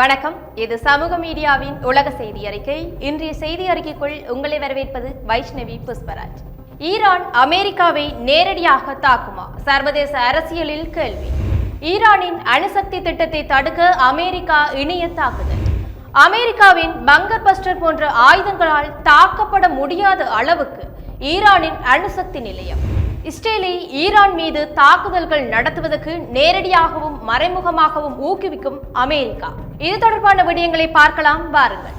வணக்கம். இது சமூக மீடியாவின் உலக செய்தி அறிக்கை. இன்றைய செய்தி அறிக்கைக்குள் உங்களை வரவேற்பது வைஷ்ணவி புஷ்பராஜ். ஈரான் அமெரிக்காவை நேரடியாக தாக்குமா? சர்வதேச அரசியலில் கேள்வி. ஈரானின் அணுசக்தி திட்டத்தை தடுக்க அமெரிக்கா இணைய தாக்குதல். அமெரிக்காவின் பங்கர் பஸ்டர் போன்ற ஆயுதங்களால் தாக்கப்பட முடியாத அளவுக்கு ஈரானின் அணுசக்தி நிலையம். இஸ்ரேலை ஈரான் மீது தாக்குதல்கள் நடத்துவதற்கு நேரடியாகவும் மறைமுகமாகவும் ஊக்குவிக்கும் அமெரிக்கா. இது தொடர்பான விடயங்களை பார்க்கலாம். வாருங்கள்.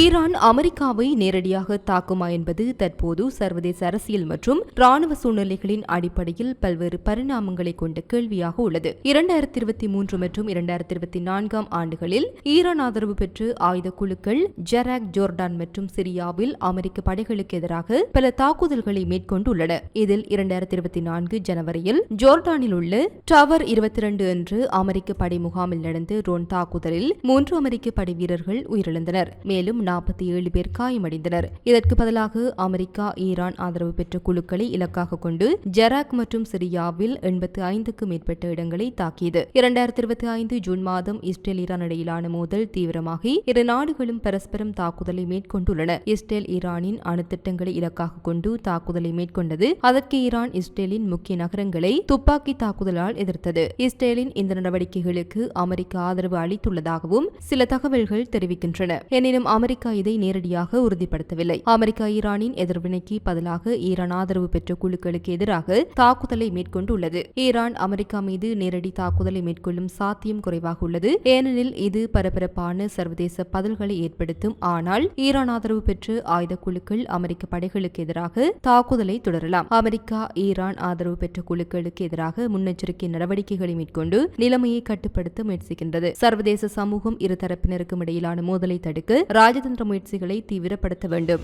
ஈரான் அமெரிக்காவை நேரடியாக தாக்குமா என்பது தற்போது சர்வதேச அரசியல் மற்றும் ராணுவ சூழ்நிலைகளின் அடிப்படையில் பல்வேறு பரிணாமங்களை கொண்ட கேள்வியாக உள்ளது. இரண்டாயிரத்தி இருபத்தி மூன்று மற்றும் இரண்டாயிரத்தி இருபத்தி நான்காம் ஆண்டுகளில் ஈரான் ஆதரவு பெற்று ஆயுத குழுக்கள் ஜெராக் ஜோர்டான் மற்றும் சிரியாவில் அமெரிக்க படைகளுக்கு எதிராக பல தாக்குதல்களை மேற்கொண்டுள்ளன. இதில் இரண்டாயிரத்தி இருபத்தி நான்கு ஜனவரியில் ஜோர்டானில் உள்ள டவர் இருபத்தி இரண்டு அன்று அமெரிக்க படை முகாமில் நடந்த ரோன் தாக்குதலில் மூன்று அமெரிக்க படை வீரர்கள் உயிரிழந்தனர். மேலும் நாற்பத்தி ஏழு பேர் காயமடைந்தனர். இதற்கு பதிலாக அமெரிக்கா ஈரான் ஆதரவு பெற்ற குழுக்களை இலக்காக கொண்டு ஜெராக் மற்றும் சிரியாவில் எண்பத்தி ஐந்துக்கும் மேற்பட்ட இடங்களை தாக்கியது. இரண்டாயிரத்தி இருபத்தி ஐந்து ஜூன் மாதம் இஸ்ரேல் ஈரான் இடையிலான மோதல் தீவிரமாகி இரு நாடுகளும் பரஸ்பரம் தாக்குதலை மேற்கொண்டுள்ளன. இஸ்ரேல் ஈரானின் அணுத்திட்டங்களை இலக்காக கொண்டு தாக்குதலை மேற்கொண்டது அதற்கு ஈரான் இஸ்ரேலின் முக்கிய நகரங்களை துப்பாக்கி தாக்குதலால் எதிர்த்தது. இஸ்ரேலின் இந்த நடவடிக்கைகளுக்கு அமெரிக்கா ஆதரவு அளித்துள்ளதாகவும் சில தகவல்கள் தெரிவிக்கின்றன. எனினும் அமெரிக்க அமெரிக்கா இதை நேரடியாக உறுதிப்படுத்தவில்லை. அமெரிக்கா ஈரானின் எதிர்வினைக்கு பதிலாக ஈரான் ஆதரவு பெற்ற குழுக்களுக்கு எதிராக தாக்குதலை மேற்கொண்டுள்ளது. ஈரான் அமெரிக்கா மீது நேரடி தாக்குதலை மேற்கொள்ளும் சாத்தியம் குறைவாக உள்ளது. ஏனெனில் இது பரபரப்பான சர்வதேச பதில்களை ஏற்படுத்தும். ஆனால் ஈரான் ஆதரவு பெற்று ஆயுத குழுக்கள் அமெரிக்க படைகளுக்கு எதிராக தாக்குதலை தொடரலாம். அமெரிக்கா ஈரான் ஆதரவு பெற்ற குழுக்களுக்கு எதிராக முன்னெச்சரிக்கை நடவடிக்கைகளை மேற்கொண்டு நிலைமையை கட்டுப்படுத்த முயற்சிக்கின்றது. சர்வதேச சமூகம் இரு தரப்பினருக்கும் இடையிலான மோதலை தடுக்க ராஜதந்திர முயற்சிகளை தீவிரப்படுத்த வேண்டும்.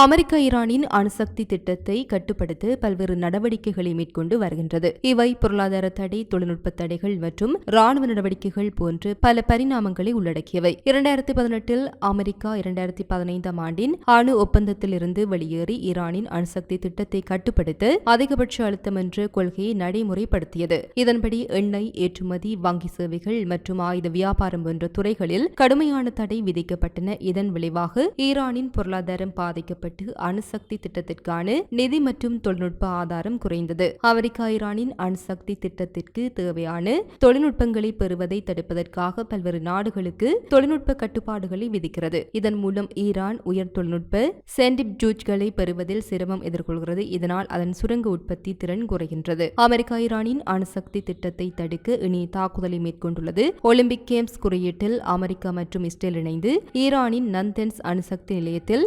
அமெரிக்கா ஈரானின் அணுசக்தி திட்டத்தை கட்டுப்படுத்த பல்வேறு நடவடிக்கைகளை மேற்கொண்டு வருகின்றது. இவை பொருளாதார தடை தொழில்நுட்ப தடைகள் மற்றும் ராணுவ நடவடிக்கைகள் போன்று பல பரிணாமங்களை உள்ளடக்கியவை. இரண்டாயிரத்தி பதினெட்டில் அமெரிக்கா இரண்டாயிரத்தி பதினைந்தாம் ஆண்டின் அணு ஒப்பந்தத்திலிருந்து வெளியேறி ஈரானின் அணுசக்தி திட்டத்தை கட்டுப்படுத்த அதிகபட்ச அழுத்தம் என்ற கொள்கையை நடைமுறைப்படுத்தியது. இதன்படி எண்ணெய் ஏற்றுமதி வங்கி சேவைகள் மற்றும் ஆயுத வியாபாரம் போன்ற துறைகளில் கடுமையான தடை விதிக்கப்பட்டன. இதன் விளைவாக ஈரானின் பொருளாதாரம் பாதிக்கப்பட்டு அணுசக்தி திட்டத்திற்கான நிதி மற்றும் தொழில்நுட்ப ஆதாரம் குறைந்தது. அமெரிக்கா ஈரானின் அணுசக்தி திட்டத்திற்கு தேவையான தொழில்நுட்பங்களை பெறுவதை தடுப்பதற்காக பல்வேறு நாடுகளுக்கு தொழில்நுட்ப கட்டுப்பாடுகளை விதிக்கிறது. இதன் மூலம் ஈரான் உயர் தொழில்நுட்ப சென்டிப் ஜூட்களை பெறுவதில் சிரமம் எதிர்கொள்கிறது. இதனால் அதன் சுரங்க உற்பத்தி திறன் குறைகின்றது. அமெரிக்கா ஈரானின் அணுசக்தி திட்டத்தை தடுக்க இனி தாக்குதலை மேற்கொண்டுள்ளது ஒலிம்பிக் கேம்ஸ் குறியீட்டில் அமெரிக்கா மற்றும் இஸ்ரேல் இணைந்து ஈரானின் நந்தன்ஸ் அணுசக்தி நிலையத்தில்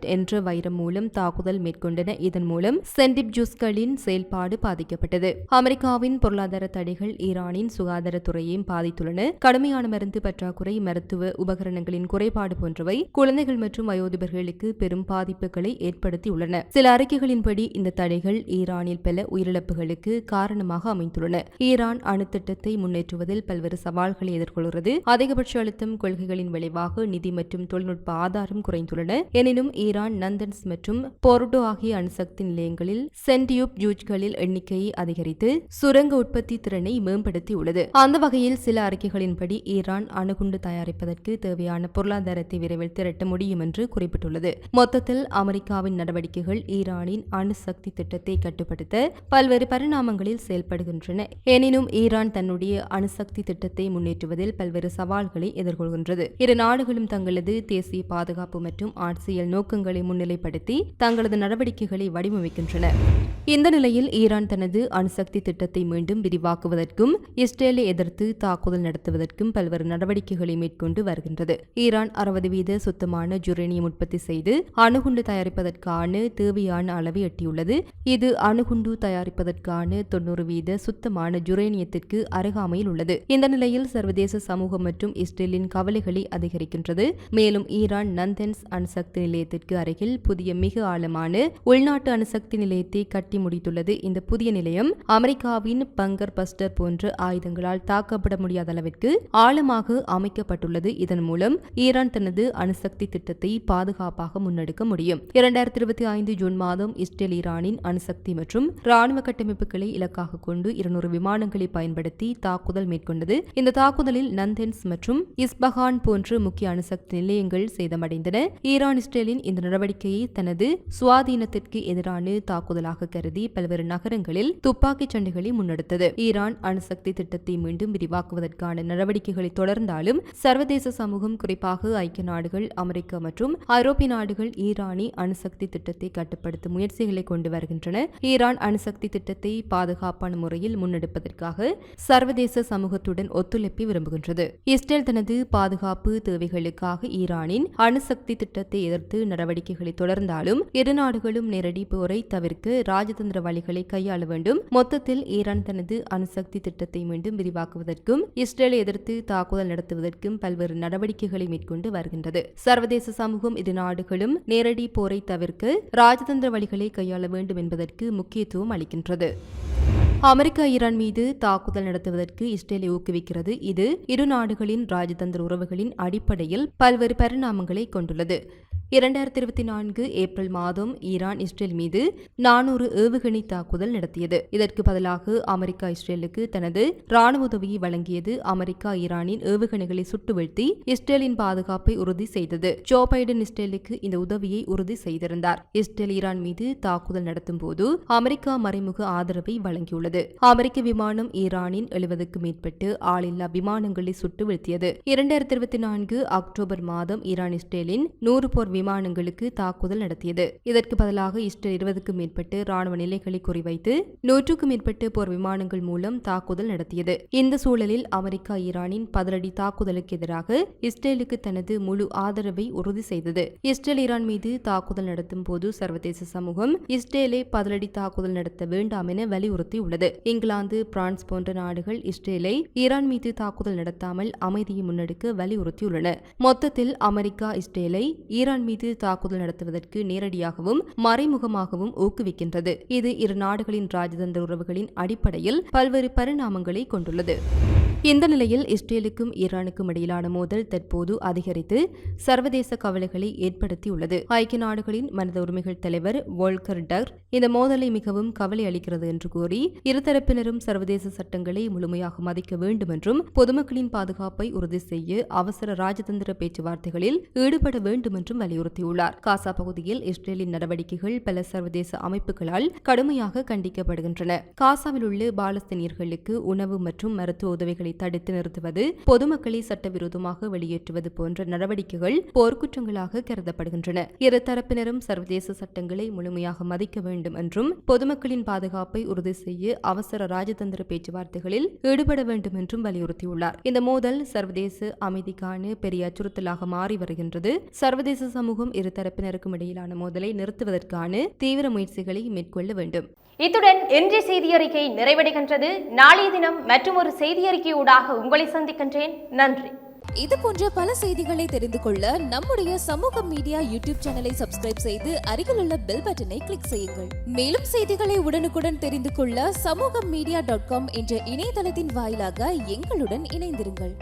ஜெட் என்ற வைரம் மூலம் தாக்குதல் மேற்கொண்டன. இதன் மூலம் சென்டிப் ஜூஸ்களின் செயல்பாடு பாதிக்கப்பட்டது. அமெரிக்காவின் பொருளாதார தடைகள் ஈரானின் சுகாதாரத்துறையையும் பாதித்துள்ளன. கடுமையான மருந்து பற்றாக்குறை மருத்துவ உபகரணங்களின் குறைபாடு போன்றவை குழந்தைகள் மற்றும் வயோதிபர்களுக்கு பெரும் பாதிப்புகளை ஏற்படுத்தியுள்ளன. சில அறிக்கைகளின்படி இந்த தடைகள் ஈரானில் பல உயிரிழப்புகளுக்கு காரணமாக அமைந்துள்ளன. ஈரான் அணுத்திட்டத்தை முன்னேற்றுவதில் பல்வேறு சவால்களை எதிர்கொள்கிறது. அதிகபட்ச அழுத்தம் கொள்கைகளின் விளைவாக நிதி மற்றும் தொழில்நுட்ப ஆதாரம் குறைந்துள்ளன. எனினும் ஈரான் நந்தன்ஸ் மற்றும் போர்டோ ஆகிய அணுசக்தி நிலையங்களில் சென்டியூப் யூஜ்களில் எண்ணிக்கையை அதிகரித்து சுரங்க உற்பத்தி திறனை மேம்படுத்தியுள்ளது. அந்த வகையில் சில அறிக்கைகளின்படி ஈரான் அணுகுண்டு தயாரிப்பதற்கு தேவையான பொருளாதாரத்தை விரைவில் திரட்ட முடியும் என்று குறிப்பிட்டுள்ளது. மொத்தத்தில் அமெரிக்காவின் நடவடிக்கைகள் ஈரானின் அணுசக்தி திட்டத்தை கட்டுப்படுத்த பல்வேறு பரிணாமங்களில் செயல்படுகின்றன. எனினும் ஈரான் தன்னுடைய அணுசக்தி திட்டத்தை முன்னேற்றுவதில் பல்வேறு சவால்களை எதிர்கொள்கின்றது. இரு நாடுகளும் தங்களது தேசிய பாதுகாப்பு மற்றும் ஆட்சியல் நோக்கங்கள் முன்னிலைப்படுத்தி தங்களது நடவடிக்கைகளை வடிவமைக்கின்றன. இந்த நிலையில் ஈரான் தனது அணுசக்தி திட்டத்தை மீண்டும் விரிவாக்குவதற்கும் இஸ்ரேலை எதிர்த்து தாக்குதல் நடத்துவதற்கும் பல்வேறு நடவடிக்கைகளை மேற்கொண்டு வருகின்றது. ஈரான் அறுபது வீத சுத்தமான ஜுரேனியம் உற்பத்தி செய்து அணுகுண்டு தயாரிப்பதற்கான தேவையான அளவை எட்டியுள்ளது. இது அணுகுண்டு தயாரிப்பதற்கான தொண்ணூறு வீத சுத்தமான ஜுரேனியத்திற்கு அருகாமையில் உள்ளது. இந்த நிலையில் சர்வதேச சமூகம் மற்றும் இஸ்ரேலின் கவலைகளை அதிகரிக்கின்றது. மேலும் ஈரான் நந்தன்ஸ் அணுசக்தி நிலையத்திற்கு தீவிற்கு அருகில் புதிய மிக ஆழமான உள்நாட்டு அணுசக்தி நிலையத்தை கட்டி முடித்துள்ளது. இந்த புதிய நிலையம் அமெரிக்காவின் பங்கர் பஸ்டர் போன்ற ஆயுதங்களால் தாக்கப்பட முடியாத அளவிற்கு ஆழமாக அமைக்கப்பட்டுள்ளது. இதன் மூலம் ஈரான் தனது அணுசக்தி திட்டத்தை பாதுகாப்பாக முன்னெடுக்க முடியும். இரண்டாயிரத்தி இருபத்தி ஐந்து ஜூன் மாதம் இஸ்ரேல் ஈரானின் அணுசக்தி மற்றும் ராணுவ கட்டமைப்புகளை இலக்காக கொண்டு இருநூறு விமானங்களை பயன்படுத்தி தாக்குதல் மேற்கொண்டது. இந்த தாக்குதலில் நந்தென்ஸ் மற்றும் இஸ்பஹான் போன்ற முக்கிய அணுசக்தி நிலையங்கள் சேதமடைந்தன. ஈரான் இஸ்ரேலின் இந்த நடவடிக்கையை தனது சுவாதீனத்திற்கு எதிரான தாக்குதலாக கருதி பல்வேறு நகரங்களில் துப்பாக்கிச் சண்டைகளை முன்னெடுத்தது. ஈரான் அணுசக்தி திட்டத்தை மீண்டும் விரிவாக்குவதற்கான நடவடிக்கைகளை தொடர்ந்தாலும் சர்வதேச சமூகம் குறிப்பாக ஐக்கிய நாடுகள் அமெரிக்கா மற்றும் ஐரோப்பிய நாடுகள் ஈரானி அணுசக்தி திட்டத்தை கட்டுப்படுத்தும் முயற்சிகளை கொண்டு வருகின்றன. ஈரான் அணுசக்தி திட்டத்தை பாதுகாப்பான முறையில் முன்னெடுப்பதற்காக சர்வதேச சமூகத்துடன் ஒத்துழைப்பை விரும்புகின்றது. இஸ்ரேல் தனது பாதுகாப்பு தேவைகளுக்காக ஈரானின் அணுசக்தி திட்டத்தை எதிர்த்து நடவடிக்கைகளை தொடர்ந்தாலும் இரு நாடுகளும் நேரடி போரை தவிர்க்க ராஜதந்திர வழிகளை கையாள வேண்டும். மொத்தத்தில் ஈரான் தனது அணுசக்தி திட்டத்தை மீண்டும் விரிவாக்குவதற்கும் இஸ்ரேலை எதிர்த்து தாக்குதல் நடத்துவதற்கும் பல்வேறு நடவடிக்கைகளை மேற்கொண்டு வருகின்றது. சர்வதேச சமூகம் இரு நாடுகளும் நேரடி போரை தவிர்க்க ராஜதந்திர வழிகளை கையாள வேண்டும் என்பதற்கு முக்கியத்துவம் அளிக்கின்றது. அமெரிக்கா ஈரான் மீது தாக்குதல் நடத்துவதற்கு இஸ்ரேலை ஊக்குவிக்கிறது. இது இரு நாடுகளின் ராஜதந்திர உறவுகளின் அடிப்படையில் பல்வேறு பரிணாமங்களை கொண்டுள்ளது. இரண்டாயிரத்தி இருபத்தி நான்கு ஏப்ரல் மாதம் ஈரான் இஸ்ரேல் மீது நானூறு ஏவுகணை தாக்குதல் நடத்தியது. இதற்கு பதிலாக அமெரிக்கா இஸ்ரேலுக்கு தனது ராணுவ உதவியை வழங்கியது அமெரிக்கா ஈரானின் ஏவுகணைகளை சுட்டு வீழ்த்தி இஸ்ரேலின் பாதுகாப்பை உறுதி செய்தது. ஜோ பைடன் இஸ்ரேலுக்கு இந்த உதவியை உறுதி செய்திருந்தார். இஸ்ரேல் ஈரான் மீது தாக்குதல் நடத்தும் போது அமெரிக்கா மறைமுக ஆதரவை வழங்கியுள்ளது. அமெரிக்க விமானம் ஈரானின் எழுபதுக்கு மேற்பட்டு ஆளில்லா விமானங்களை சுட்டு வீழ்த்தியது. இரண்டாயிரத்தி இருபத்தி நான்கு அக்டோபர் மாதம் ஈரான் இஸ்ரேலின் நூறு போர் விமானங்களுக்கு தாக்குதல் நடத்தியது. இதற்கு பதிலாக இஸ்ரேல் இருபதுக்கும் மேற்பட்டு ராணுவ நிலைகளை குறிவைத்து நூற்றுக்கும் மேற்பட்டு போர் விமானங்கள் மூலம் தாக்குதல் நடத்தியது. இந்த சூழலில் அமெரிக்கா ஈரானின் பதிலடி தாக்குதலுக்கு எதிராக இஸ்ரேலுக்கு தனது முழு ஆதரவை உறுதி செய்தது. இஸ்ரேல் ஈரான் மீது தாக்குதல் நடத்தும் போது சர்வதேச சமூகம் இஸ்ரேலை பதிலடி தாக்குதல் நடத்த வேண்டாம் என வலியுறுத்தியுள்ளது. இங்கிலாந்து பிரான்ஸ் போன்ற நாடுகள் இஸ்ரேலை ஈரான் மீது தாக்குதல் நடத்தாமல் அமைதியை முன்னெடுக்க வலியுறுத்தியுள்ளன. மொத்தத்தில் அமெரிக்கா இஸ்ரேலை ஈரான் மீது தாக்குதல் நடத்துவதற்கு நேரடியாகவும் மறைமுகமாகவும் ஊக்குவிக்கின்றது. இது இரு நாடுகளின் ராஜதந்திர உறவுகளின் அடிப்படையில் பல்வேறு பரிணாமங்களை கொண்டுள்ளது. இந்த நிலையில் இஸ்ரேலுக்கும் ஈரானுக்கும் இடையிலான மோதல் தற்போது அதிகரித்து சர்வதேச கவலைகளை ஏற்படுத்தியுள்ளது. ஐக்கிய நாடுகளின் மனித உரிமைகள் தலைவர் வோல்கர் டர் இந்த மோதலை மிகவும் கவலை அளிக்கிறது என்று கூறி இருதரப்பினரும் சர்வதேச சட்டங்களை முழுமையாக மதிக்க வேண்டும் என்றும் பொதுமக்களின் பாதுகாப்பை உறுதி செய்ய அவசர ராஜதந்திர பேச்சுவார்த்தைகளில் ஈடுபட வேண்டும் என்றும் வலியுறுத்தியுள்ளார். காசா பகுதியில் இஸ்ரேலின் நடவடிக்கைகள் பல சர்வதேச அமைப்புகளால் கடுமையாக கண்டிக்கப்படுகின்றன. காசாவில் உள்ள பாலஸ்தீனியர்களுக்கு உணவு மற்றும் மருத்துவ உதவிகளை தடுத்து நிறுத்துவது பொதுமக்களை சட்டவிரோதமாக வெளியேற்றுவது போன்ற நடவடிக்கைகள் போர்க்குற்றங்களாக கருதப்படுகின்றன. இரு தரப்பினரும் சர்வதேச சட்டங்களை முழுமையாக மதிக்க வேண்டும் என்றும் பொதுமக்களின் பாதுகாப்பை உறுதி செய்ய அவசர ராஜதந்திர பேச்சுவார்த்தைகளில் ஈடுபட வேண்டும் என்றும் வலியுறுத்தியுள்ளார். இந்த மோதல் சர்வதேச அமைதிக்கான பெரிய அச்சுறுத்தலாக மாறி வருகின்றது. சர்வதேச சமூகம் இரு தரப்பினருக்கும் இடையிலான மோதலை நிறுத்துவதற்கான தீவிர முயற்சிகளை மேற்கொள்ள வேண்டும். இத்துடன் இன்றைய செய்தி அறிக்கை நிறைவடைகின்றது. நாளைய தினம் மற்றும் ஒரு செய்தி அறிக்கையூடாக உங்களை சந்திக்கின்றேன். நன்றி. இது போன்ற பல செய்திகளை தெரிந்து கொள்ள நம்முடைய சமூக மீடியா யூடியூப் சேனலை சப்ஸ்கிரைப் செய்து அருகிலுள்ள பெல் பட்டனை கிளிக் செய்யுங்கள். மேலும் செய்திகளை உடனுக்குடன் தெரிந்து கொள்ள சமூக மீடியா டாட் காம் என்ற இணையதளத்தின் வாயிலாக எங்களுடன் இணைந்திருங்கள்.